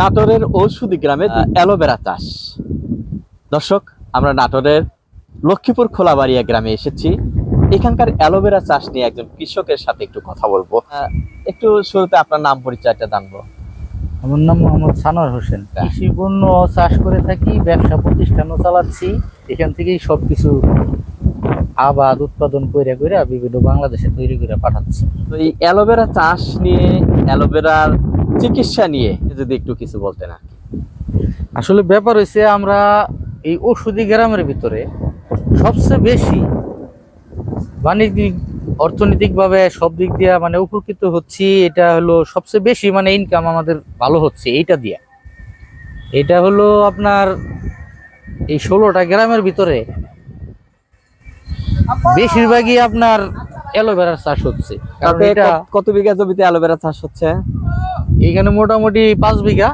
নাটোরের ঔষধি গ্রামে অ্যালোভেরা চাষ। দর্শক আমরা নাটোরের লক্ষ্মীপুর খোলাবাড়িয়া গ্রামে এসেছি। এখানকার অ্যালোভেরা চাষ নিয়ে একজন কৃষকের সাথে একটু কথা বলব। একটু শুরুতে আপনার নাম পরিচয়টা জানব। আমার নাম মোহাম্মদ সানোয়ার হোসেন। কৃষি পণ্য চাষ করে থাকি ব্যবসা প্রতিষ্ঠানও চালাচ্ছি। এখান থেকেই সবকিছু আবাদ উৎপাদন করে করে বিভিন্ন বাংলাদেশে তৈরি করে পাঠাচ্ছি। তো এই অ্যালোভেরা চাষ নিয়ে অ্যালোভেরার চিকিৎসা নিয়ে যদি একটু কিছু বলতেন আর কি। আসলে ব্যাপার হয়েছে আমরা এই ওষুধি গ্রামের ভিতরে সবচেয়ে বেশি বাণিজ্যিক অর্থনৈতিকভাবে সব দিক দিয়ে মানে উপকৃত হচ্ছি এটা হলো সবচেয়ে বেশি মানে ইনকাম আমাদের ভালো হচ্ছে এইটা দিয়ে। এটা হলো আপনার এই ষোলোটা গ্রামের ভিতরে বেশিরভাগই আপনার অ্যালোভেরার চাষ হচ্ছে। কারণ এটা কত- কত বিঘা জমিতে অ্যালোভেরা চাষ হচ্ছে? এখানে মোটামুটি পাঁচ বিঘা।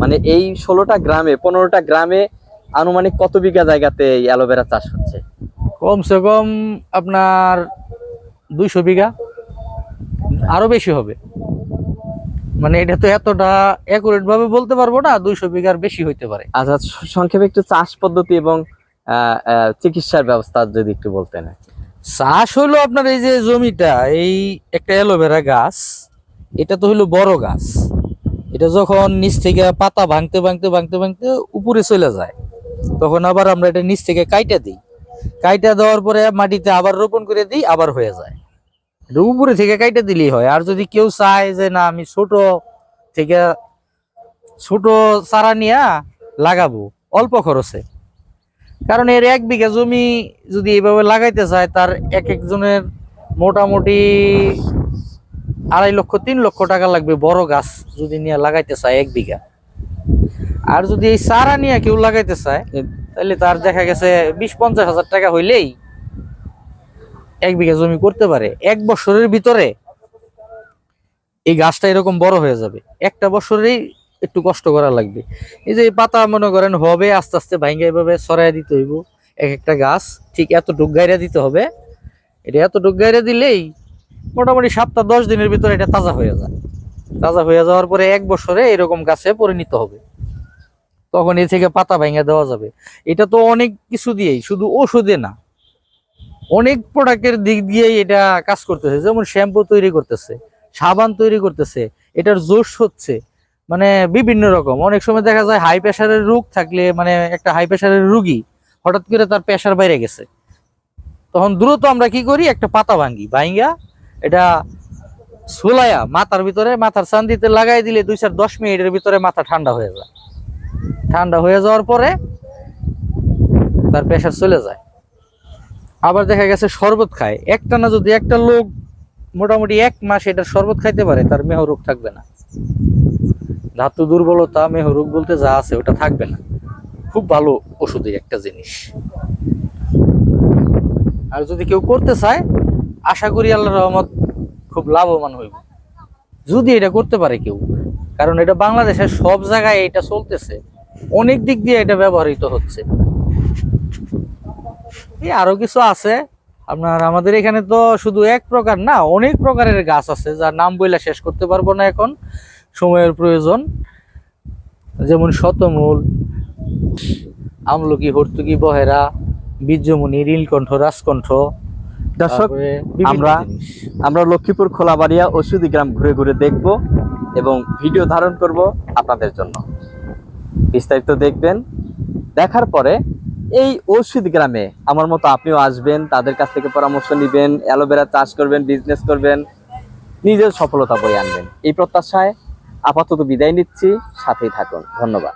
মানে এই ষোলোটা গ্রামে পনেরোটা গ্রামে আনুমানিক কত বিঘা জায়গাতে এই অ্যালোভেরা চাষ হচ্ছে? কমসে কম আপনার দুইশো বিঘা। আরও বেশি হবে। মানে এটা তো এতটা অ্যাকুরেট ভাবে বলতে পারব না দুইশো বিঘার বেশি হইতে পারে। আচ্ছা সংক্ষেপে একটু চাষ পদ্ধতি এবং চিকিৎসার ব্যবস্থা যদি একটু বলতেন। চাষ হলো আপনার এই যে জমিটা এই একটা অ্যালোভেরা গাছ। এটা তো হলো বড় গাছ। এটা যখন নিচ থেকে পাতা ভাঙতে ভাঙতে ভাঙতে ভাঙতে উপরে চলে যায়, তখন আবার আমরা এটা নিচ থেকে কাইটা দিই। কাইটা দেওয়ার পরে মাটিতে আবার রোপণ করে দিই, আবার হয়ে যায়। এটা উপরে থেকে কাইটা দিলেই হয়। আর যদি কেউ চায় যে, না, আমি ছোট থেকে ছোট চারা নিয়ে লাগাবো, অল্প খরচে। কারণ এর এক বিঘা জমি যদি এইভাবে লাগাইতে চায়, তার এক একজনের মোটামুটি আড়াই লক্ষ তিন লক্ষ টাকা লাগবে বড় গাছ যদি নিয়ে লাগাইতে চায় এক বিঘা। আর যদি এই চারা নিয়ে কেউ লাগাইতে চায় তাহলে তার দেখা গেছে বিশ পঞ্চাশ হাজার টাকা হইলেই এক বিঘা জমি করতে পারে। এক বছরের ভিতরে এই গাছটা এরকম বড় হয়ে যাবে। একটা বছরেই একটু কষ্ট করা লাগবে। এই যে পাতা মনে করেন হবে আস্তে আস্তে ভাঙ্গা এভাবে ছড়াই দিতে হইব। এক একটা গাছ ঠিক এতটুক গাইরা দিতে হবে। এটা এতটুক গাইরা দিলেই মোটামুটি সাতটা দশ দিনের ভিতরে এটা তাজা হয়ে যায়। তাজা হয়ে যাওয়ার পরে এক বছরে এরকম গাছে পরিণত হবে। তখন এ থেকে পাতা ভাঙ্গা দেওয়া যাবে। এটা তো অনেক কিছু দিয়েই, শুধু ওষুধে না। অনেক প্রোডাক্টের দিক দিয়েই এটা কাজ করতেছে। যেমন শ্যাম্পু তৈরি করতেছে, সাবান তৈরি করতেছে, এটার জোশ হচ্ছে মানে বিভিন্ন রকম। অনেক সময় দেখা যায় হাই প্রেশারের রোগ থাকলে মানে একটা হাই প্রেশারের রুগী হঠাৎ করে তার প্রেশার বাইরে গেছে। তখন দ্রুত আমরা কি করি? একটা পাতা ভাঙ্গি ভাঙ্গা এটা সোলায়া মাথার ভিতরে মাথার চান্দিতে লাগাই দিলে দুই চার দশ মিনিটের ভিতরে মাথা ঠান্ডা হয়ে যায়। ঠান্ডা হয়ে যাওয়ার পরে তার প্রেশার চলে যায়। আবার দেখা গেছে শরবত খায়। একটা না যদি একটা লোক মোটামুটি এক মাস এটা শরবত খাইতে পারে, তার মেহ রোগ থাকবে না। ধাতু দুর্বলতা, মেহ রোগ বলতে যা আছে ওটা থাকবে না। খুব ভালো ওষুধের একটা জিনিস। আর যদি কেউ করতে চায় আশা করি আল্লাহ রহমত খুব লাভবান হইব। যদি এটা করতে পারে কেউ, কারণ এটা বাংলাদেশের সব জায়গায় এটা চলতেছে, অনেক দিক দিয়ে এটা ব্যবহৃত হচ্ছে। আরও কিছু আছে। আপনার আমাদের এখানে তো শুধু এক প্রকার না, অনেক প্রকারের গাছ আছে, যার নাম বইলা শেষ করতে পারব না এখন, সময়ের প্রয়োজন। যেমন শতমূল, আমলকি, হর্তুকি, বহেরা, বীর্যমণি, নীলকণ্ঠ, রাজকণ্ঠ দর্শক আমরা- আমরা লক্ষ্মীপুর খোলাবাড়িয়া ওষুধি গ্রাম ঘুরে ঘুরে দেখব এবং ভিডিও ধারণ করব আপনাদের জন্য। বিস্তারিত দেখবেন। দেখার পরে এই ঔষধি গ্রামে আমার মতো আপনিও আসবেন তাদের কাছ থেকে পরামর্শ নেবেন অ্যালোভেরা চাষ করবেন বিজনেস করবেন নিজের সফলতা বয়ে আনবেন। এই প্রত্যাশায় আপাতত বিদায় নিচ্ছি সাথেই থাকুন। ধন্যবাদ।